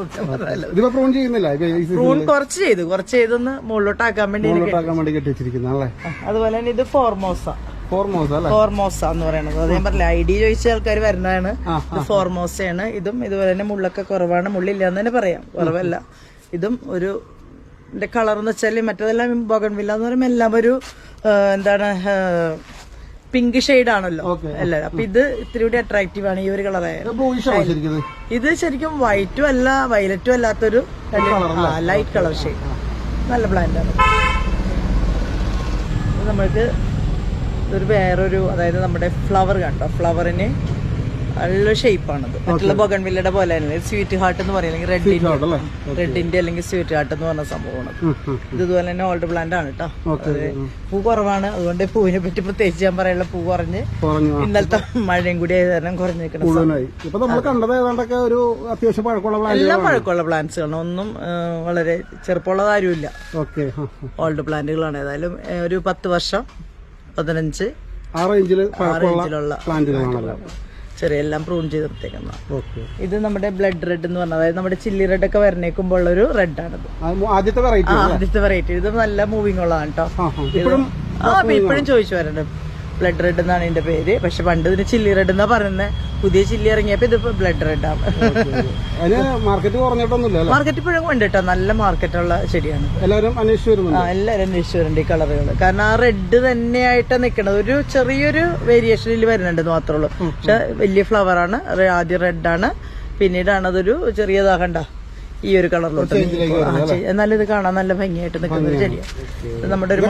പ്രൂൺ ചെയ്യുന്നില്ല? പ്രൂൺ കുറച്ച് ചെയ്തു. കുറച്ച് ചെയ്തൊന്ന് മുകളിലോട്ട് ആക്കാൻ വേണ്ടി കെട്ടി. ആക്കാൻ വേണ്ടി കെട്ടി വെച്ചിരിക്കുന്ന അല്ലേ? ആ, അതുപോലെ തന്നെ ഇത് ഫോർമോസ ഫോർമോസ ഫോർമോസ എന്ന് പറയുന്നത് അത് ഞാൻ പറഞ്ഞില്ല ഐ ഡി ചോദിച്ച ആൾക്കാർ വരുന്നതാണ്. ഇത് ഫോർമോസയാണ് ഇതും ഇതുപോലെ തന്നെ മുള്ളൊക്കെ കുറവാണ്. മുള്ളില്ല എന്ന് തന്നെ പറയാം. കുറവല്ല. ഇതും ഒരു കളർ എന്ന് വെച്ചാൽ മറ്റേതെല്ലാം ബോഗൺവില്ല എന്ന് പറയുമ്പോൾ എല്ലാം ഒരു എന്താണ് പിങ്ക് ഷെയ്ഡ് ആണല്ലോ. അല്ല? അപ്പൊ ഇത് ഇത്തിരി കൂടി അട്രാക്റ്റീവ് ആണ് ഈ ഒരു കളർ ഇത്? ശരിക്കും വൈറ്റും അല്ല വയലറ്റും അല്ലാത്തൊരു ലൈറ്റ് കളർ ഷെയ്ഡ് നല്ല പ്ലാന്റ് ആണ്. നമ്മൾക്ക് ഇതൊരു വേറൊരു അതായത് നമ്മുടെ ഫ്ലവർ കണ്ടോ? ഫ്ലവറിന് നല്ല ഷേപ്പാണത് മറ്റുള്ള ബൊഗൺവില്ലയുടെ പോലെ തന്നെ സ്വീറ്റ് ഹാർട്ട് എന്ന് പറയും അല്ലെങ്കിൽ റെഡിന്റെ റെഡ് റെഡിന്റെ അല്ലെങ്കിൽ സ്വീറ്റ് ഹാർട്ട് എന്ന് പറഞ്ഞ സംഭവമാണ്. ഇതുപോലെ തന്നെ ഓൾഡ് പ്ലാന്റ് ആണ് കേട്ടോ പൂ കുറവാണ്. അതുകൊണ്ട് പൂവിനെ പറ്റി പ്രത്യേകിച്ച് ഞാൻ പറയാനുള്ള പൂ കുറഞ്ഞ് ഇന്നലത്തെ മഴയും കൂടി ആയത് കാരണം എല്ലാം പഴക്കമുള്ള പ്ലാന്റ്സുകളാണ് ഒന്നും വളരെ ചെറുപ്പമുള്ളതാരുമില്ല ഓക്കെ ഓൾഡ് പ്ലാന്റുകളാണ് ഏതായാലും ഒരു പത്ത് വർഷം പതിനഞ്ച് ആ റേഞ്ചിൽ ആറ് പഴക്കമുള്ള ഇഞ്ചിലുള്ള പ്ലാന്റുകളാണല്ലോ ചെറിയ എല്ലാം പ്രൂൺ ചെയ്തെടുത്തേക്കുന്ന ഓക്കെ. ഇത് നമ്മുടെ ബ്ലഡ് റെഡ് എന്ന് പറഞ്ഞാൽ അതായത് നമ്മുടെ ചില്ലി റെഡ് ഒക്കെ വരണേക്കുമ്പോൾ ഉള്ള ഒരു റെഡ് ആണിത് ആദ്യത്തെ വെറൈറ്റി ഇത് നല്ല മൂവിങ് ഉള്ളതാണ് കേട്ടോ ആ ഇപ്പോഴും ചോദിച്ചു വരണ്ട്. ബ്ലഡ് റെഡ് എന്നാണ് ഇതിന്റെ പേര്. പക്ഷെ പണ്ട് ഇതിന് ചില്ലി റെഡ് എന്നാ പറയുന്നത് പുതിയ ചില്ലി ഇറങ്ങിയപ്പോ ഇതിപ്പോ ബ്ലഡ് റെഡ് ആണ്. മാർക്കറ്റ് കുറഞ്ഞിട്ടൊന്നുമില്ല മാർക്കറ്റ് ഇപ്പോഴും ഉണ്ട് കേട്ടോ നല്ല മാർക്കറ്റുള്ള ചെടിയാണ്. എല്ലാവരും വരുന്നുണ്ട്? എല്ലാവരും അന്വേഷിച്ചു ഈ കളറുകൾ കാരണം ആ റെഡ് തന്നെയായിട്ട് നിൽക്കുന്നത് ഒരു ചെറിയൊരു വേരിയേഷനിൽ വരുന്നുണ്ടെന്ന് മാത്രമേ ഉള്ളൂ. പക്ഷെ വലിയ ഫ്ലവർ ആണ്. ആദ്യം റെഡ് ആണ്. പിന്നീടാണ് അതൊരു ചെറിയതാകണ്ട ഈ ഒരു കളറിലോട്ട് എന്നാലും ഇത് കാണാൻ നല്ല ഭംഗിയായിട്ട് നിൽക്കുന്ന ഒരു ചെടിയാണ് നമ്മുടെ ഒരു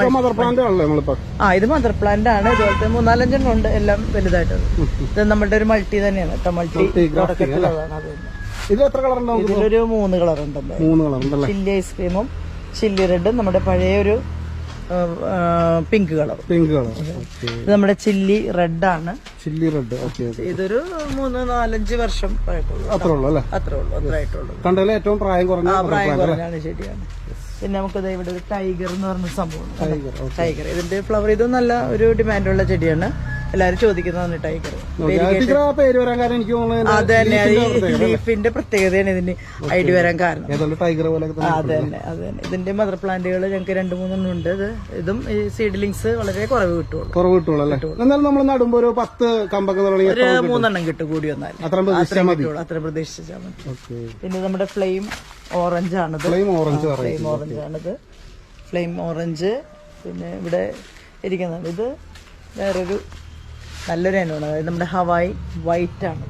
ആ ഇത് മദർ പ്ലാന്റ് ആണ്. ഇതുപോലത്തെ മൂന്നാലഞ്ചെണ്ണം ഉണ്ട്. എല്ലാം വലുതായിട്ട് ഇത് നമ്മുടെ ഒരു മൾട്ടി തന്നെയാണ് കേട്ടോ. മൾട്ടി ഇതിലൊരു മൂന്ന് കളർ ഉണ്ടല്ലോ. മൂന്ന് കളർ ഉണ്ടല്ലേ? ചില്ലി ഐസ്ക്രീമും ചില്ലി റെഡും നമ്മുടെ പഴയ ഒരു പിങ്ക് കളർ. Pink colour. ഇത് നമ്മുടെ ചില്ലി റെഡ് ആണ്. ചില്ലി റെഡ് ഓക്കെ ഇതൊരു മൂന്ന് നാലഞ്ച് വർഷം അത്രേ ഉള്ളൂ അല്ലേ? അത്രേ ഉള്ളൂ അത്രയായിട്ടുള്ളൂ. കണ്ടതിൽ ഏറ്റവും പ്രായം കുറഞ്ഞ പ്രായം കുറഞ്ഞാണ് ശരിയാണ്. പിന്നെ നമുക്കത് ഇവിടെ ഒരു ടൈഗർ എന്ന് പറഞ്ഞ സംഭവം ടൈഗർ ഇതിന്റെ ഫ്ലവർ ഇത് നല്ല ഒരു ഡിമാൻഡുള്ള ചെടിയാണ്. എല്ലാരും ചോദിക്കുന്നതാണ് ടൈഗർ ടീച്ചർ ആ പേര് വരാൻ കാരണം എനിക്ക് തോന്നുന്നത് അത് തന്നെ ഈ ലീഫിന്റെ പ്രത്യേകതയാണ് ഇതിന് ഐഡി വരാൻ കാരണം. അത് അത് ഇതിന്റെ മദർ പ്ലാന്റുകൾ ഞങ്ങൾക്ക് രണ്ട് മൂന്നെണ്ണം ഉണ്ട്. ഇത് ഈ സീഡ്ലിങ്സ് വളരെ കുറവ് കിട്ടുള്ളൂ. കുറവ് കിട്ടുള്ളൂ അല്ലേ? എന്നാലും നമ്മൾ നടുമ്പോ ഒരു പത്ത് കമ്പൊക്കെ തുടങ്ങി ഒരു മൂന്നെണ്ണം കിട്ടും കൂടി വന്നാൽ. അത്ര പ്രതീക്ഷിച്ചാൽ മതി. പിന്നെ നമ്മുടെ ഫ്ലെയിം ഓറഞ്ച് ആണത്. ഫ്ലെയിം ഓറഞ്ച് ഫ്ലെയിം ഓറഞ്ച് ആണിത്. Flame orange. പിന്നെ ഇവിടെ ഇരിക്കുന്നത് ഇത് വേറൊരു നല്ലൊരു അനുഭവമാണ്. അതായത് നമ്മുടെ ഹവായി വൈറ്റ് ആണ്.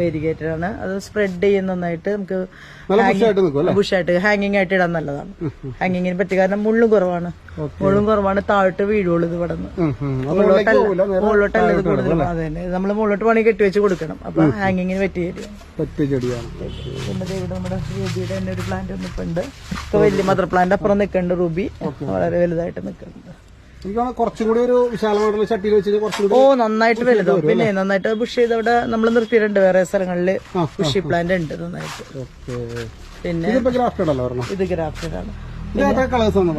വെരിഗേറ്റഡ് ആണ്. അത് സ്പ്രെഡ് ചെയ്യുന്ന നന്നായിട്ട് നമുക്ക് ബുഷായിട്ട് ഹാങ്ങിങ് ആയിട്ട് ഇടാൻ നല്ലതാണ്. ഹാങ്ങിങ്ങിന് പറ്റി കാരണം മുള്ളും കുറവാണ്. മുള്ളും കുറവാണ് താഴോട്ട് വീഴുള്ളൂ ഇത് ഇവിടെ നിന്ന് മുകളിലോട്ടല്ല ഇത് കൂടുതലും. അതെ നമ്മൾ മുകളിലോട്ട് പണി കെട്ടി വെച്ച് കൊടുക്കണം. അപ്പൊ ഹാങ്ങിങ്ങിന് പറ്റിയ ചെടിയാണ്. ഇവിടെ നമ്മുടെ റൂബിയുടെ തന്നെ ഒരു പ്ലാന്റ് നിൽപ്പുണ്ട് ഇപ്പൊ വലിയ മദർ പ്ലാന്റ് അപ്പുറം നിൽക്കുന്നുണ്ട് റൂബി. വളരെ വലുതായിട്ട് നിൽക്കുന്നുണ്ട് കുറച്ചും കൂടി ഒരു വിശാലമായിട്ടുള്ള ചട്ടിയിൽ വെച്ച് കഴിഞ്ഞാൽ കുറച്ചും ഓ നന്നായിട്ട് വലുതാവും. പിന്നെ നന്നായിട്ട് പുഷ് ചെയ്ത് അവിടെ നമ്മൾ നിർത്തിയിട്ടുണ്ട്. വേറെ സ്ഥലങ്ങളിൽ ബുഷി പ്ലാന്റ് ഉണ്ട് നന്നായിട്ട്. പിന്നെ ഇത് ഗ്രാഫ്റ്റഡ് ആണ്.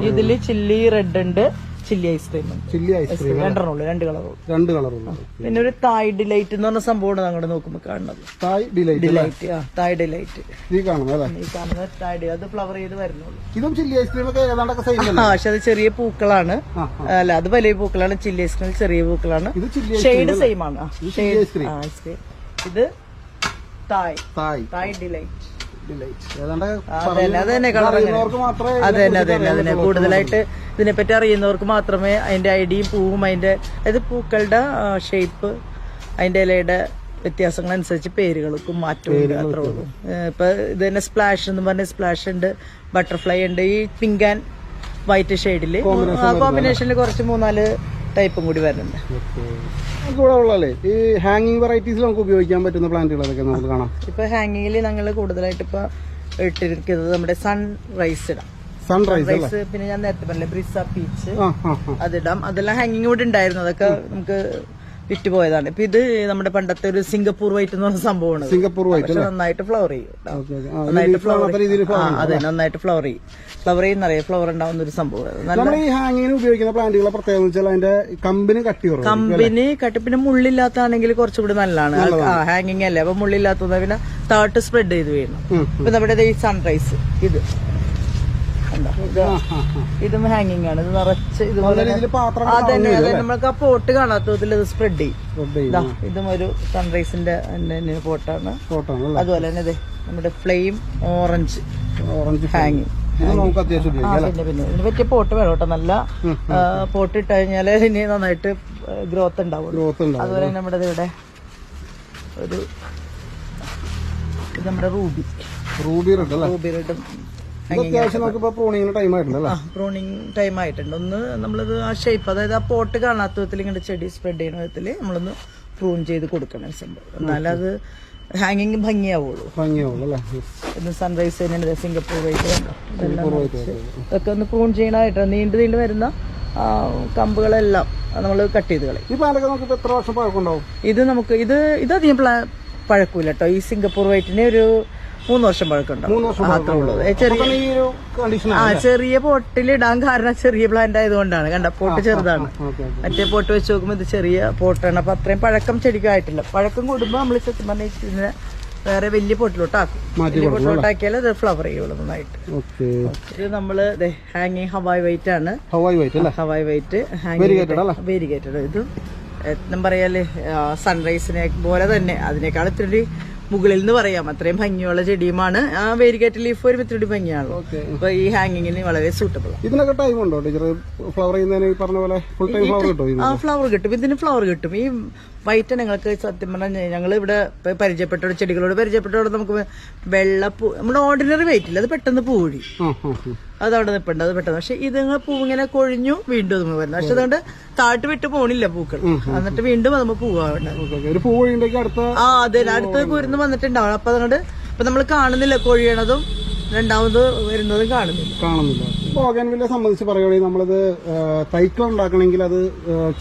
ഇതിൽ ചില്ലി റെഡ് ഉണ്ട്. Chilli ice cream chilli ice cream രണ്ടെണ്ണം ഉള്ളു രണ്ട് കളറും രണ്ട് കളറുള്ള പിന്നെ ഒരു തായ് ഡിലൈറ്റ് എന്ന് പറഞ്ഞ സംഭവമാണ് അങ്ങോട്ട് നോക്കുമ്പോൾ കാണുന്നത്. തായ് ഡിലൈറ്റ് ഡിലൈറ്റ് ആ തായ് ഡിലൈറ്റ്. ഈ കാണുന്നത് ഈ കാണുന്നത് തായ് അത് ഫ്ലവർ ചെയ്ത് വരുന്നുള്ളൂ. ഇതും ചില്ലി ഐസ്ക്രീം ഒക്കെ ഏതാണ്ടൊക്കെ സെയിം ആ പക്ഷെ അത് ചെറിയ പൂക്കളാണ്. അല്ല അത് വലിയ പൂക്കളാണ്. ചില്ലി ഐസ്ക്രീം ചെറിയ പൂക്കളാണ്. ഷെയ്ഡ് സെയിം ആണ്. ഐസ്ക്രീം ഇത് തായ്. തായ്. തായ് ഡിലൈറ്റ്. അതന്നെ അതന്നെ അതന്നെ കൂടുതലായിട്ട് ഇതിനെപ്പറ്റി അറിയുന്നവർക്ക് മാത്രമേ അതിന്റെ ഐഡിയും പൂവും അതിന്റെ അതായത് പൂക്കളുടെ ഷേപ്പ് അതിന്റെ ഇലയുടെ വ്യത്യാസങ്ങൾ അനുസരിച്ച് പേരുകൾക്കും മാറ്റവും അത്രേ ഉള്ളൂ. ഇപ്പൊ ഇത് തന്നെ സ്പ്ലാഷ് എന്ന് പറഞ്ഞ സ്പ്ലാഷ് ഉണ്ട് ബട്ടർഫ്ലൈ ഉണ്ട് ഈ പിങ്ക് ആൻഡ് വൈറ്റ് ഷെയ്ഡിൽ ആ കോമ്പിനേഷനിൽ കുറച്ച് മൂന്നാൽ ടൈപ്പും കൂടി വരുന്നുണ്ട്. കൂടെ ഈ ഹാങ്ങിങ് വെറൈറ്റീസിൽ നമുക്ക് ഉപയോഗിക്കാൻ പറ്റുന്ന പ്ലാന്റുകൾ അതൊക്കെ നമുക്ക് കാണാം. ഇപ്പൊ ഹാങ്ങിങ്ങിൽ ഞങ്ങൾ കൂടുതലായിട്ട് ഇപ്പൊ ഇട്ടിരിക്കുന്നത് നമ്മുടെ സൺ റൈസ് ഇടാം സൺറൈസ് പിന്നെ ഞാൻ നേരത്തെ പറഞ്ഞില്ലേ ബ്രിസ പീച്ച് അതിടാം. അതെല്ലാം ഹാങ്ങിങ് കൂടെ ഉണ്ടായിരുന്നു. അതൊക്കെ നമുക്ക് വിറ്റുപോയതാണ്. ഇപ്പൊ ഇത് നമ്മുടെ പണ്ടത്തെ ഒരു സിംഗപ്പൂർ വൈറ്റ് എന്ന് പറഞ്ഞ സംഭവമാണ്. സിംഗപ്പൂർ വൈറ്റ് നന്നായിട്ട് ഫ്ലവർ ചെയ്യും നന്നായിട്ട് ഫ്ലവർ അതെ നന്നായിട്ട് ഫ്ലവർ ചെയ്യും. ഫ്ലവർ ചെയ്യുന്നറിയാം ഫ്ലവർ ഉണ്ടാവുന്ന ഒരു സംഭവം നമ്മൾ ഈ ഉപയോഗിക്കുന്ന പ്ലാന്റുകളെ പ്രത്യേകത വെച്ചാൽ അതിന്റെ കമ്പിന് കട്ടി കമ്പിന് കട്ടി പിന്നെ മുള്ളില്ലാത്താണെങ്കിൽ കുറച്ചുകൂടി നല്ലതാണ്. ഹാങ്ങിങ് അല്ലേ? അപ്പൊ മുള്ളില്ലാത്തത് പിന്നെ താട്ട് സ്പ്രെഡ് ചെയ്ത് വീഴുന്നു. ഇപ്പൊ നമ്മുടെ ഈ സൺറൈസ് ഇത്? ഇത് ഇതും ഹാങ്ങിങ് ആണ്. ഇത് നിറച്ച് രീതിയിൽ അതന്നെ അതെ നമ്മൾക്ക് ആ പോട്ട് കാണാത്ത വിധത്തിൽ ഇത് സ്പ്രെഡ് ചെയ്യും. ഇതും ഒരു സൺറൈസിന്റെ പോട്ടാണ് അതുപോലെ തന്നെ അതെ നമ്മുടെ ഫ്ലെയിം ഓറഞ്ച് ഓറഞ്ച് ഹാങ്ങിങ് ഇത് പിന്നെ പിന്നെ. ഇതിന് പറ്റിയ പോട്ട് വേണം കേട്ടോ. നല്ല പോട്ട് ഇട്ട് കഴിഞ്ഞാൽ ഇനി നന്നായിട്ട് ഗ്രോത്ത് ഉണ്ടാവും. അതുപോലെ തന്നെ നമ്മുടെ ഇവിടെ ഒരു ഇത് നമ്മുടെ റൂബി റൂബി റെഡ് റൂബി റെഡും പ്രൂണിങ് ടൈം ആയിട്ടുണ്ട്. ഒന്ന് നമ്മളിത് ആ ഷേപ്പ് അതായത് ആ പോട്ട് കാണാത്ത വിധത്തിൽ ഇങ്ങനെ ചെടി സ്പ്രെഡ് ചെയ്യുന്ന വിധത്തിൽ നമ്മളൊന്ന് പ്രൂൺ ചെയ്ത് കൊടുക്കണം സംഭവം. എന്നാലത് ഹാങ്ങിങ് ഭംഗിയാവുള്ളൂ. ഭംഗിയാവുള്ളൂ സൺറൈസ് തന്നെയാണ് സിംഗപ്പൂർ വൈറ്റ് ഇതൊക്കെ ഒന്ന് പ്രൂൺ ചെയ്യണമായിട്ട് നീണ്ടു നീണ്ടു വരുന്ന കമ്പുകളെല്ലാം നമ്മൾ കട്ട് ചെയ്ത് കളയും. ഇത് നമുക്ക് ഇത് ഇതധികം പഴക്കൂല കേട്ടോ. ഈ സിംഗപ്പൂർ വൈറ്റിന്റെ ഒരു മൂന്ന് വർഷം പഴക്കമുണ്ടാവും. മൂന്ന് വർഷം അത്രേ ഉള്ളൂ. ചെറിയ ആ ചെറിയ പൊട്ടിൽ ഇടാൻ കാരണം ചെറിയ പ്ലാന്റ് ആയതുകൊണ്ടാണ്. കണ്ട പോട്ട് ചെറുതാണ്. മറ്റേ പോട്ട് വെച്ച് നോക്കുമ്പോൾ ഇത് ചെറിയ പോട്ടാണ്. അപ്പൊ അത്രയും പഴക്കം ചെടിക്കായിട്ടില്ല പഴക്കം കൂടുമ്പോൾ നമ്മൾ സത്യം പറഞ്ഞാൽ ഇതിനെ വേറെ വലിയ പൊട്ടിലോട്ടാക്കും. വലിയ പോട്ടിലോട്ടാക്കിയാൽ അത് ഫ്ലവർ ചെയ്യുള്ളൂ നന്നായിട്ട്. ഇത് നമ്മൾ ഹാങ്ങിങ് ഹവായ് വൈറ്റ് ആണ്. Hawaii white Hawaii white? Variegated ഇത് എന്താ പറയാൽ സൺറൈസിനെ പോലെ തന്നെ. അതിനേക്കാൾ ഇത്തിരി മുകളിൽ നിന്ന് പറയാം. അത്രയും ഭംഗിയുള്ള ചെടിയുമാണ്. ആ വേരിഗേറ്റ് ലീഫ് ഒരു ഇത്തിരി ഭംഗിയാണ് അപ്പൊ ഈ ഹാങ്ങിങ്ങിന് വളരെ സൂട്ടബിൾ ഇതിനൊക്കെ ടൈം ഉണ്ടോ? ടീച്ചർ ഫ്ലവർ ചെയ്യുന്നതിന് പറഞ്ഞ പോലെ ഫുൾ ടൈം ഫ്ലവർ ആ ഫ്ലവർ കിട്ടും. ഇതിന് ഫ്ലവർ കിട്ടും. ഈ വൈറ്റ് ഞങ്ങൾക്ക് സത്യം പറഞ്ഞാൽ ഞങ്ങൾ ഇവിടെ പരിചയപ്പെട്ട ചെടികളോട് പരിചയപ്പെട്ടോട് നമുക്ക് വെള്ളപ്പൂ പൂ നമ്മുടെ ഓർഡിനറി വെയിറ്റ് ഇല്ല? അത് പെട്ടെന്ന് പൂഴി. അതവിടെ നിൽപ്പുണ്ട് അത് പെട്ടെന്ന്. പക്ഷെ ഇത് പൂ ഇങ്ങനെ കൊഴിഞ്ഞു വീണ്ടും അത് വരുന്നത് പക്ഷെ അതുകൊണ്ട് താട്ട് വിട്ട് പോണില്ല പൂക്കൾ. എന്നിട്ട് വീണ്ടും അത് പൂവാണ് ആ അതെ. അടുത്ത് കുരുന്ന് വന്നിട്ടുണ്ടാവണം. അപ്പൊ അതുകൊണ്ട് ഇപ്പൊ നമ്മൾ കാണുന്നില്ല കൊഴിയണതും രണ്ടാമത് വരുന്നതും കാണുന്നില്ല. കാണുന്നില്ല. ബോഗൻവില്ലെ സംബന്ധിച്ച് പറയുകയാണെങ്കിൽ നമ്മളത് തൈക്കൾ ഉണ്ടാക്കണമെങ്കിൽ അത്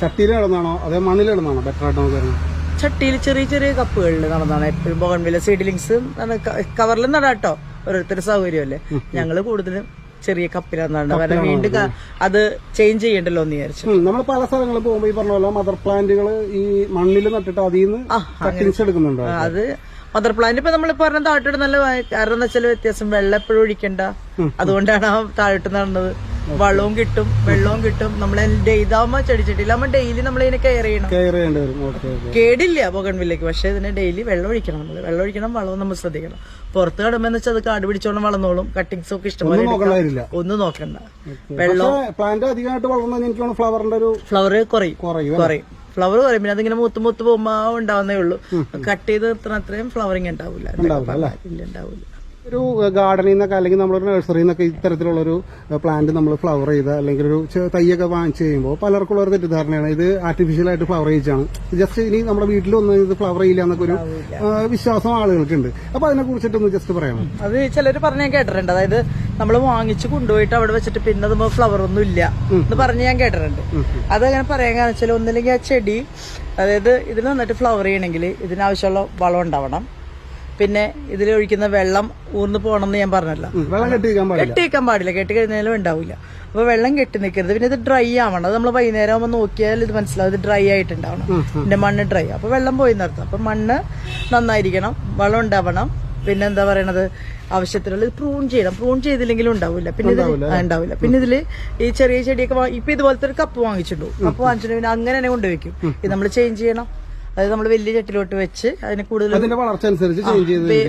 ചട്ടിയിൽ കിടന്നാണോ അതെ മണ്ണിൽ കിടന്നാണോ ബെറ്റർ ആയിട്ട് നമുക്ക് വരുന്നത് ചട്ടിയിൽ ചെറിയ ചെറിയ കപ്പുകളിൽ നടന്നാണ് എപ്പോഴും ബോഗൺവില്ല സീഡിലിങ്സ് കവറിൽ നടാട്ടോ. ഓരോരുത്തർ സൗകര്യമല്ലേ? ഞങ്ങൾ കൂടുതലും ചെറിയ കപ്പിലാണ് കാരണം വീണ്ടും അത് ചേഞ്ച് ചെയ്യണ്ടല്ലോ എന്ന് വിചാരിച്ചു. നമ്മൾ പല സ്ഥലങ്ങളിൽ പോകുമ്പോൾ ഈ പറഞ്ഞ പോലെ മദർ പ്ലാന്റുകൾ ഈ മണ്ണിൽ നട്ടിട്ട് അതിൽ നിന്ന് എടുക്കുന്നുണ്ടോ? അത് മദർ പ്ലാന്റ് ഇപ്പൊ നമ്മൾ പറഞ്ഞ താഴോട്ട് നല്ല കാരണം എന്ന് വെച്ചാൽ വ്യത്യാസം. വെള്ളം എപ്പോഴും ഒഴിക്കണ്ട അതുകൊണ്ടാണ് ആ താഴോട്ട് നടന്നത്. വളവും കിട്ടും വെള്ളവും കിട്ടും. നമ്മളെ ഇതാവുമ്പോ ചെടി ചെടിയിലാവുമ്പോ ഡെയിലി നമ്മൾ ഇതിനെ കെയർ ചെയ്യണം. കേടില്ല ബോഗൺവില്ലേക്ക് പക്ഷെ ഇതിനെ ഡെയിലി വെള്ളം ഒഴിക്കണം നമ്മൾ വെള്ളം ഒഴിക്കണം വളവും നമ്മൾ ശ്രദ്ധിക്കണം. പുറത്ത് കടമെന്ന് വെച്ചാൽ അത് കാട് പിടിച്ചോണ്ട് വളർന്നോളും. കട്ടിങ്സ് ഒക്കെ ഇഷ്ടംപോലെ ഒന്നും നോക്കണ്ട. വെള്ളം പ്ലാന്റ് അധികമായിട്ട് വളർന്നു ഫ്ലവറിന്റെ ഒരു ഫ്ലവർ കുറയും. കുറയും. ഫ്ലവർ പറയും പിന്നെ അതിങ്ങനെ മൂത്ത് മൂത്ത് പോകുമ്പോ ഉണ്ടാവുന്നേ ഉള്ളൂ. കട്ട് ചെയ്ത് നിർത്തണ അത്രയും ഫ്ലവറിങ് ഉണ്ടാവില്ല ഉണ്ടാവില്ല, ഇല്ല ഉണ്ടാവില്ല ഒരു ഗാർഡനിൽ നിന്നൊക്കെ അല്ലെങ്കിൽ നമ്മളൊരു നഴ്സറിയിൽ നിന്നൊക്കെ ഇത്തരത്തിലുള്ളൊരു പ്ലാന്റ് നമ്മൾ ഫ്ലവർ ചെയ്ത അല്ലെങ്കിൽ ഒരു തൈയൊക്കെ വാങ്ങിച്ച് കഴിയുമ്പോൾ പലർക്കുള്ള ഒരു തെറ്റിദ്ധാരണയാണ്. ഇത് ആർട്ടിഫിഷ്യലായിട്ട് ഫ്ലവർ ചെയ്യിച്ചാണ്. ജസ്റ്റ് ഇനി നമ്മുടെ വീട്ടിൽ വന്ന് ഇത് ഫ്ലവർ ചെയ്യില്ല എന്നൊക്കെ ഒരു വിശ്വാസം ആളുകൾക്കുണ്ട്. അപ്പൊ അതിനെ കുറിച്ചിട്ടൊന്ന് ജസ്റ്റ് പറയാമോ? അത് ചിലർ പറഞ്ഞ് കേട്ടിട്ടുണ്ട്. അതായത് നമ്മൾ വാങ്ങിച്ചു കൊണ്ടുപോയിട്ട് അവിടെ വെച്ചിട്ട് പിന്നെ അത് ഫ്ലവർ ഒന്നും ഇല്ല എന്ന് പറഞ്ഞ് ഞാൻ കേട്ടിട്ടുണ്ട്. അതങ്ങനെ പറയാൻ കാരണം വെച്ചാൽ ഒന്നില്ലെങ്കിൽ ആ ചെടി അതായത് ഇതിൽ നന്നായിട്ട് ഫ്ലവർ ചെയ്യണമെങ്കിൽ ഇതിനാവശ്യമുള്ള വളം ഉണ്ടാവണം. പിന്നെ ഇതിൽ ഒഴിക്കുന്ന വെള്ളം ഊർന്നു പോകണമെന്ന് ഞാൻ പറഞ്ഞല്ലോ. ഉം, വെള്ളം കെട്ടി വയ്ക്കാൻ പാടില്ല. കെട്ടി വെക്കാൻ പാടില്ല. കെട്ടി കഴിഞ്ഞാലും ഉണ്ടാവില്ല. അപ്പൊ വെള്ളം കെട്ടി നിൽക്കരുത്. പിന്നെ ഇത് ഡ്രൈ ആവണം. അത് നമ്മൾ വൈകുന്നേരം ആകുമ്പോൾ നോക്കിയാൽ ഇത് മനസ്സിലാവും. ഇത് ഡ്രൈ ആയിട്ടുണ്ടാവണം. പിന്നെ മണ്ണ് ഡ്രൈ അപ്പൊ വെള്ളം പോയി നിർത്തും. അപ്പൊ മണ്ണ് നന്നായിരിക്കണം. വളം ഉണ്ടാവണം. പിന്നെ എന്താ പറയണത്? ആവശ്യത്തിനുള്ള പ്രൂൺ ചെയ്യണം. പ്രൂൺ ചെയ്തില്ലെങ്കിലും ഉണ്ടാവില്ല. പിന്നെ ഇതിൽ ഉണ്ടാവില്ല പിന്നെ ഇതിൽ ഈ ചെറിയ ചെടിയൊക്കെ ഇപ്പൊ ഇതുപോലത്തെ ഒരു കപ്പ് വാങ്ങിച്ചിട്ടുണ്ടോ കപ്പ് വാങ്ങിച്ചിട്ടുണ്ടെങ്കിൽ അങ്ങനെ തന്നെ കൊണ്ടുവയ്ക്കും ഇത് നമ്മൾ ചേഞ്ച് ചെയ്യണം. അതായത് നമ്മൾ വലിയ ചട്ടിലോട്ട് വെച്ച് അതിന് കൂടുതൽ വളർച്ച അനുസരിച്ച്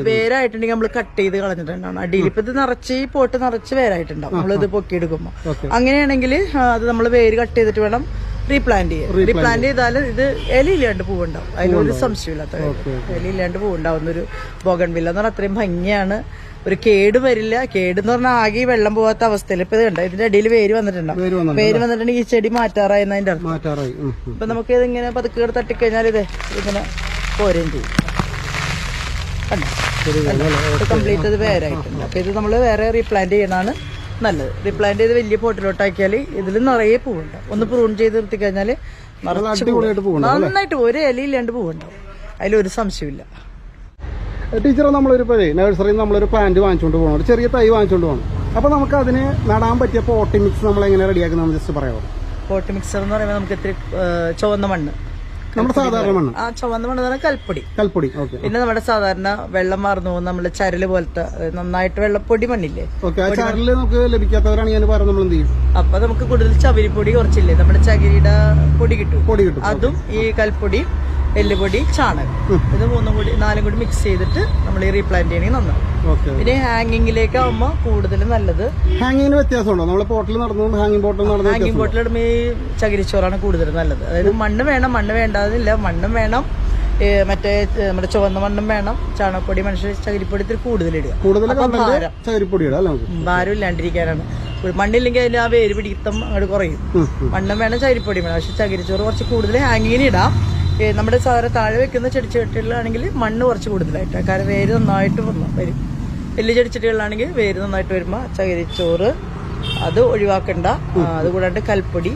വേരായിട്ടുണ്ടെങ്കിൽ നമ്മൾ കട്ട് ചെയ്ത് കളഞ്ഞിട്ടുണ്ടാവും. അടിയിൽ ഇപ്പൊ ഇത് നിറച്ച് ഈ പോട്ട് നിറച്ച് വേരായിട്ടുണ്ടാവും. നമ്മളിത് പൊക്കിയെടുക്കുമ്പോ. അങ്ങനെയാണെങ്കിൽ അത് നമ്മൾ വേര് കട്ട് ചെയ്തിട്ട് വേണം റീപ്ലാന്റ് ചെയ്യാൻ. റീപ്ലാന്റ് ചെയ്താൽ ഇത് ഇലയില്ലാണ്ട് പൂവുണ്ടാവും. അതിനൊരു സംശയമില്ലാത്ത. ഇലയില്ലാണ്ട് പൂവുണ്ടാവുന്ന ഒരു ബോഗൺ വില്ല എന്ന് പറഞ്ഞാൽ അത്രയും ഭംഗിയാണ്. ഒരു കേട് വരില്ല. കേട് എന്ന് പറഞ്ഞാൽ ആകെ വെള്ളം പോകാത്ത അവസ്ഥയിൽ ഇപ്പൊ ഇത് കണ്ടോ? ഇതിന്റെ അടിയിൽ വേര് വന്നിട്ടുണ്ടാവും വേര് വന്നിട്ടുണ്ട്. വേര് വന്നിട്ടുണ്ടെങ്കിൽ ഈ ചെടി മാറ്റാറായി എന്നതിന്റെ അർത്ഥം. ഇപ്പൊ നമുക്ക് ഇതിങ്ങനെ പതുക്കെ തട്ടിക്കഴിഞ്ഞാൽ ഇതേ ഇങ്ങനെ പോരുകയും ചെയ്യും. കംപ്ലീറ്റ് ഇത് വേറായിട്ടുണ്ട് അപ്പൊ ഇത് നമ്മൾ വേറെ റീപ്ലാന്റ് ചെയ്യണതാണ് നല്ലത്. റീപ്ലാന്റ് ചെയ്ത് വലിയ പോട്ടിലോട്ടാക്കിയാൽ ഇതിൽ നിറയെ പൂവുണ്ട്. ഒന്ന് പ്രൂൺ ചെയ്ത് നിർത്തിക്കഴിഞ്ഞാൽ നന്നായിട്ട് ഒരു ഇലയില്ലാണ്ട് പൂവുണ്ടാവും. അതിലൊരു സംശയമില്ല ടീച്ചറെ നമ്മളൊരു പഴയ നഴ്സറിയിൽ നമ്മളൊരു പ്ലാന്റ് വാങ്ങിച്ചുകൊണ്ട് പോകണം. ഒരു ചെറിയ തൈ വാങ്ങിച്ചുകൊണ്ട് പോകണം. അപ്പോൾ നമുക്ക് അതിന് നടാൻ പറ്റിയ പോട്ടി മിക്സ് നമ്മൾ എങ്ങനെ റെഡിയാക്കുന്നത് ജസ്റ്റ് പറയാമോ പോട്ട് മിക്സർ എന്ന് പറയുമ്പോൾ നമുക്ക് ഇത്തിരി ചുവന്ന മണ്ണ്. നമ്മുടെ സാധാരണ മണ്ണ്. ആ ചുവന്ന മണ്ണ് എന്ന് പറഞ്ഞാൽ കൽപ്പൊടി. കൽപ്പൊടി പിന്നെ നമ്മുടെ സാധാരണ വെള്ളം മാറുന്നു പോകുന്ന നമ്മുടെ ചരൽ പോലത്തെ നന്നായിട്ട് വെള്ളപ്പൊടി മണ്ണില്ലേ? നമുക്ക് ലഭിക്കാത്തവരാണ് ഞാൻ പറയുന്നത് നമ്മൾ എന്ത് ചെയ്യും? അപ്പൊ നമുക്ക് കൂടുതൽ ചകിരിപ്പൊടി കുറച്ചില്ലേ? നമ്മുടെ ചകിരിയുടെ പൊടി കിട്ടും. പൊടി കിട്ടും അതും ഈ കൽപ്പൊടി എല്ലുപൊടി ചാണകം. ഇത് മൂന്നും കൂടി നാലും കൂടി മിക്സ് ചെയ്തിട്ട് നമ്മൾ ഈ റീപ്ലാന്റ് ചെയ്യണമെങ്കിൽ നന്നാവും ഓക്കെ പിന്നെ ഹാങ്ങിങ്ങിലേക്ക് ആവുമ്പോൾ കൂടുതൽ നല്ലത് ഹാങ്ങിങ്ങിന് വ്യത്യാസമുണ്ടോ? നമ്മൾ പോട്ടിൽ നടന്നു ഹാങ്ങിങ് ബോട്ടിൽ നടന്നു ഹാങ്ങിങ് ബോട്ടിലിടുമ്പോൾ ഈ ചകിരിച്ചോറാണ് കൂടുതൽ നല്ലത്. അതായത് മണ്ണ് വേണം മണ്ണ് വേണ്ടാതില്ല. മണ്ണും വേണം. മറ്റേ നമ്മുടെ ചുവന്ന മണ്ണും വേണം. ചാണകപ്പൊടി മനുഷ്യ ചകിരിപ്പൊടി ഇത്തിരി കൂടുതലിടുക കൂടുതൽ ഭാരം. ഇല്ലാണ്ടിരിക്കാനാണ്. മണ്ണില്ലെങ്കിൽ അതിൽ ആ വേര് പിടിത്തം അങ്ങോട്ട് കുറയും. മണ്ണും വേണം ചകിരിപ്പൊടി വേണം. പക്ഷെ ചകിരിച്ചോറ് കുറച്ച് കൂടുതൽ ഹാങ്ങിങ്ങിന് ഇടാം. നമ്മുടെ സാധാരണ താഴെ വെക്കുന്ന ചെടിച്ചട്ടികളിലാണെങ്കിൽ മണ്ണ് കുറച്ച് കൂടുതലായിട്ട്. കാരണം വേര് നന്നായിട്ട് വന്നു വരും. വലിയ ചെടിച്ചട്ടികളിലാണെങ്കിൽ വേര് നന്നായിട്ട് വരുമ്പോൾ ചകിരിച്ചോറ് അത് ഒഴിവാക്കണ്ട. അതുകൂടാണ്ട് കൽപ്പൊടി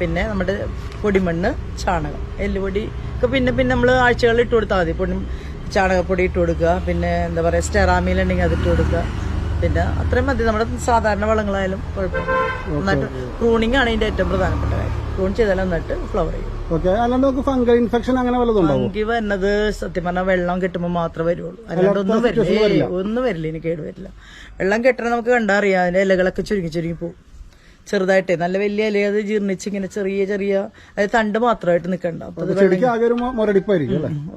പിന്നെ നമ്മുടെ പൊടിമണ്ണ് ചാണകം. എല്ലുപൊടി ഒക്കെ പിന്നെ പിന്നെ നമ്മൾ ആഴ്ചകളിൽ ഇട്ട് കൊടുത്താൽ മതി. പൊടി ചാണകപ്പൊടി ഇട്ട് കൊടുക്കുക. പിന്നെ എന്താ പറയുക സ്റ്റെറാമിയിലുണ്ടെങ്കിൽ ഉണ്ടെങ്കിൽ അത് ഇട്ട് കൊടുക്കുക. പിന്നെ അത്രയും മതി. നമ്മുടെ സാധാരണ വളങ്ങളായാലും കുഴപ്പമില്ല നന്നായിട്ട് പ്രൂണിങ് ആണ് ഇതിന്റെ ഏറ്റവും പ്രധാനപ്പെട്ട കാര്യം. പ്രൂൺ ചെയ്താൽ നന്നായിട്ട് ഫ്ലവർ ചെയ്യും. ഇൻഫെക്ഷൻ അങ്ങനെ വരുന്നത് സത്യം പറഞ്ഞാൽ വെള്ളം കിട്ടുമ്പോൾ മാത്രമേ വരുള്ളൂ. അല്ലാണ്ട് ഒന്നും വരില്ല. ഒന്നും വരില്ല ഇനി കേട് വരില്ല. വെള്ളം കെട്ടണ നമുക്ക് കണ്ടറിയാം അതിന്റെ ഇലകളൊക്കെ ചുരുങ്ങി ചുരുങ്ങി പോകും ചെറുതായിട്ടേ. നല്ല വലിയ ഇല അത് ജീർണിച്ച് ഇങ്ങനെ ചെറിയ ചെറിയ അതായത് തണ്ട് മാത്രമായിട്ട് നിൽക്കണ്ട അപ്പൊ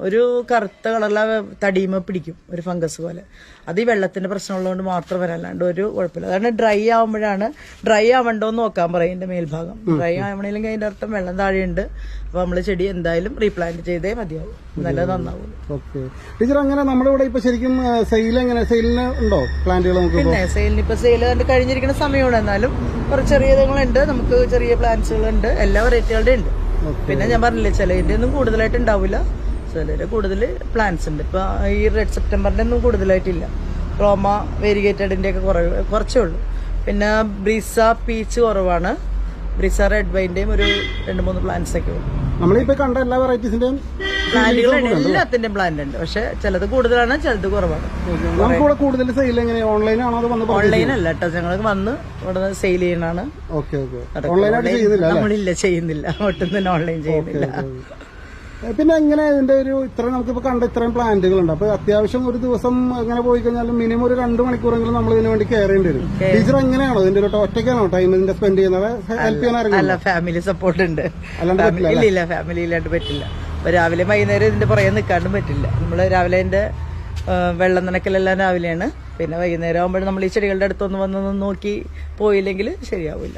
ഒരു കറുത്ത കളറിലെ തടിയുമ പിടിക്കും ഒരു ഫംഗസ് പോലെ. അത് ഈ വെള്ളത്തിന്റെ പ്രശ്നമുള്ളതുകൊണ്ട് മാത്രം വരാല്ലാണ്ട് ഒരു കുഴപ്പമില്ല. അതാണ് ഡ്രൈ ആവുമ്പോഴാണ് ഡ്രൈ ആവണ്ടോ എന്ന് നോക്കാൻ പറയും എന്റെ മേൽഭാഗം. ഡ്രൈ ആവണമെങ്കിൽ അതിന്റെ അർത്ഥം വെള്ളം താഴെയുണ്ട്. അപ്പോൾ നമ്മൾ ചെടി എന്തായാലും റീപ്ലാന്റ് ചെയ്തേ മതിയാവും. നല്ല നന്നാവും. ഓക്കെ. ടീച്ചർ അങ്ങനെ നമ്മുടെ ഇവിടെ ഇപ്പൊ ശരിക്കും സെയിൽ എങ്ങനെ? സെയിലിന് ഉണ്ടോ പ്ലാന്റുകൾ നമുക്ക് പിന്നെ സെയിലിന് ഇപ്പൊ സെയിൽ കണ്ട് കഴിഞ്ഞിരിക്കുന്ന സമയമാണ്. എന്നാലും കുറച്ച് ചെറിയ ഇതുങ്ങളുണ്ട് നമുക്ക് ചെറിയ പ്ലാന്റ്സുകളുണ്ട് എല്ലാ വെറൈറ്റികളുടെ ഉണ്ട്. പിന്നെ ഞാൻ പറഞ്ഞില്ലേ ചിലതിന്റെ ഒന്നും കൂടുതലായിട്ട് ഉണ്ടാവില്ല. ചിലര് കൂടുതൽ പ്ലാന്റ്സ് ഉണ്ട്. ഇപ്പൊ ഈ റെഡ് സെപ്റ്റംബറിന്റെ ഒന്നും കൂടുതലായിട്ടില്ല. റോമ വേരിഗേറ്റഡിന്റെ ഒക്കെ കുറവ് കുറച്ചേ ഉള്ളൂ. പിന്നെ ബ്രീസ പീച്ച് കുറവാണ്. ബ്രീസ റെഡ് വൈന്റെയും ഒരു രണ്ട് മൂന്ന് പ്ലാന്റ്സ് ഒക്കെ ഉള്ളൂ. നമ്മളിപ്പോ കണ്ട എല്ലാ പ്ലാന്റുകളുണ്ട് പ്ലാന്റ് ഉണ്ട്. പക്ഷെ ചിലത് കൂടുതലാണ് ചിലത് കുറവാണ്. കൂടുതൽ സെയിൽ അത് വന്ന് ഓൺലൈൻ അല്ല കേട്ടോ. ഞങ്ങൾ വന്ന് ഇവിടെ സെയിൽ ചെയ്യണാണ് ഓക്കെ ഓക്കെ ഓൺലൈനായിട്ട് ചെയ്യുന്നില്ല നമ്മളില്ല ചെയ്യുന്നില്ല. ഒട്ടും തന്നെ ഓൺലൈൻ ചെയ്യുന്നില്ല. പിന്നെ എങ്ങനെ ഇതിന്റെ ഒരു ഇത്ര നമുക്കിപ്പോ കണ്ട ഇത്രയും പ്ലാന്റുകളുണ്ട്. അപ്പൊ അത്യാവശ്യം ഒരു ദിവസം അങ്ങനെ പോയി കഴിഞ്ഞാൽ മിനിമം ഒരു രണ്ട് മണിക്കൂറെങ്കിലും നമ്മൾ ഇതിനു വേണ്ടി കെയർ ചെയ്യേണ്ടി വരും. ടീച്ചർ എങ്ങനെയാണോ ഇതിന്റെ ഒരു ഒറ്റയ്ക്കാണോ ടൈം ഇതിന്റെ സ്പെൻഡ് ചെയ്യുന്നത്? ഹെൽപ്പ് ചെയ്യാൻ ഫാമിലി സപ്പോർട്ട് ഉണ്ട്? അല്ലാണ്ട് Family- ഇല്ല ഇല്ല ഫാമിലി ഇല്ലാണ്ട് പറ്റില്ല. രാവിലെ വൈകുന്നേരം ഇതിന്റെ പുറകെ നിൽക്കാണ്ടും പറ്റില്ല. നമ്മൾ രാവിലെ വെള്ളം നനക്കലെല്ലാം രാവിലെയാണ്. പിന്നെ വൈകുന്നേരം ആകുമ്പോൾ നമ്മൾ ഈ ചെടികളുടെ അടുത്തൊന്ന് വന്ന് നോക്കി പോയില്ലെങ്കിൽ ശരിയാവില്ല.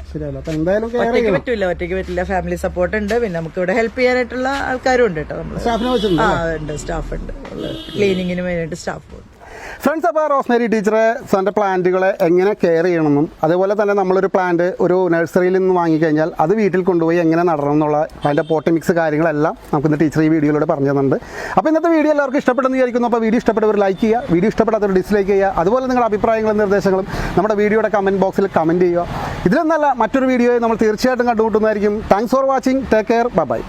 ഒറ്റയ്ക്ക് പറ്റൂല ഒറ്റയ്ക്ക് പറ്റില്ല. ഫാമിലി സപ്പോർട്ട് ഉണ്ട്. പിന്നെ നമുക്ക് ഇവിടെ ഹെൽപ്പ് ചെയ്യാനായിട്ടുള്ള ആൾക്കാരും ഉണ്ട് കേട്ടോ നമ്മൾ ആ ഉണ്ട്. സ്റ്റാഫ് ഉണ്ട്. ക്ലീനിങ്ങിന് വേണ്ടിയിട്ട് സ്റ്റാഫ് ഉണ്ട്. ഫ്രണ്ട്സ് അപ്പോൾ റോസ്മേരി ടീച്ചറെ തന്റെ പ്ലാന്റുകളെ എങ്ങനെ കെയർ ചെയ്യണമെന്നും അതുപോലെ തന്നെ നമ്മളൊരു പ്ലാന്റ് ഒരു നഴ്സറിയിൽ നിന്ന് വാങ്ങിക്കഴിഞ്ഞാൽ അത് വീട്ടിൽ കൊണ്ടുപോയി എങ്ങനെ നടണം എന്നുള്ള അതിന്റെ പോട്ട് മിക്സ് കാര്യങ്ങളെല്ലാം നമുക്ക് ഇന്ന് ടീച്ചർ ഈ വീഡിയോയിലൂടെ പറഞ്ഞു തന്നിട്ടുണ്ട്. അപ്പോൾ ഇന്നത്തെ വീഡിയോ എല്ലാവർക്കും ഇഷ്ടപ്പെട്ടെന്ന് വിചാരിക്കുന്നു. അപ്പോൾ വീഡിയോ ഇഷ്ടപ്പെട്ടവർ ലൈക്ക് ചെയ്യുക. വീഡിയോ ഇഷ്ടപ്പെടാത്തവർ ഡിസ്ലൈക്ക് ചെയ്യുക. അതുപോലെ നിങ്ങളുടെ അഭിപ്രായങ്ങളും നിർദ്ദേശങ്ങളും നമ്മുടെ വീഡിയോയുടെ കമന്റ് ബോക്സിൽ കമന്റ് ചെയ്യുക. ഇതിലൊന്നല്ല മറ്റൊരു വീഡിയോയെ നമ്മൾ തീർച്ചയായിട്ടും കണ്ടുമുട്ടുന്നതായിരിക്കും. Thanks for watching take care bye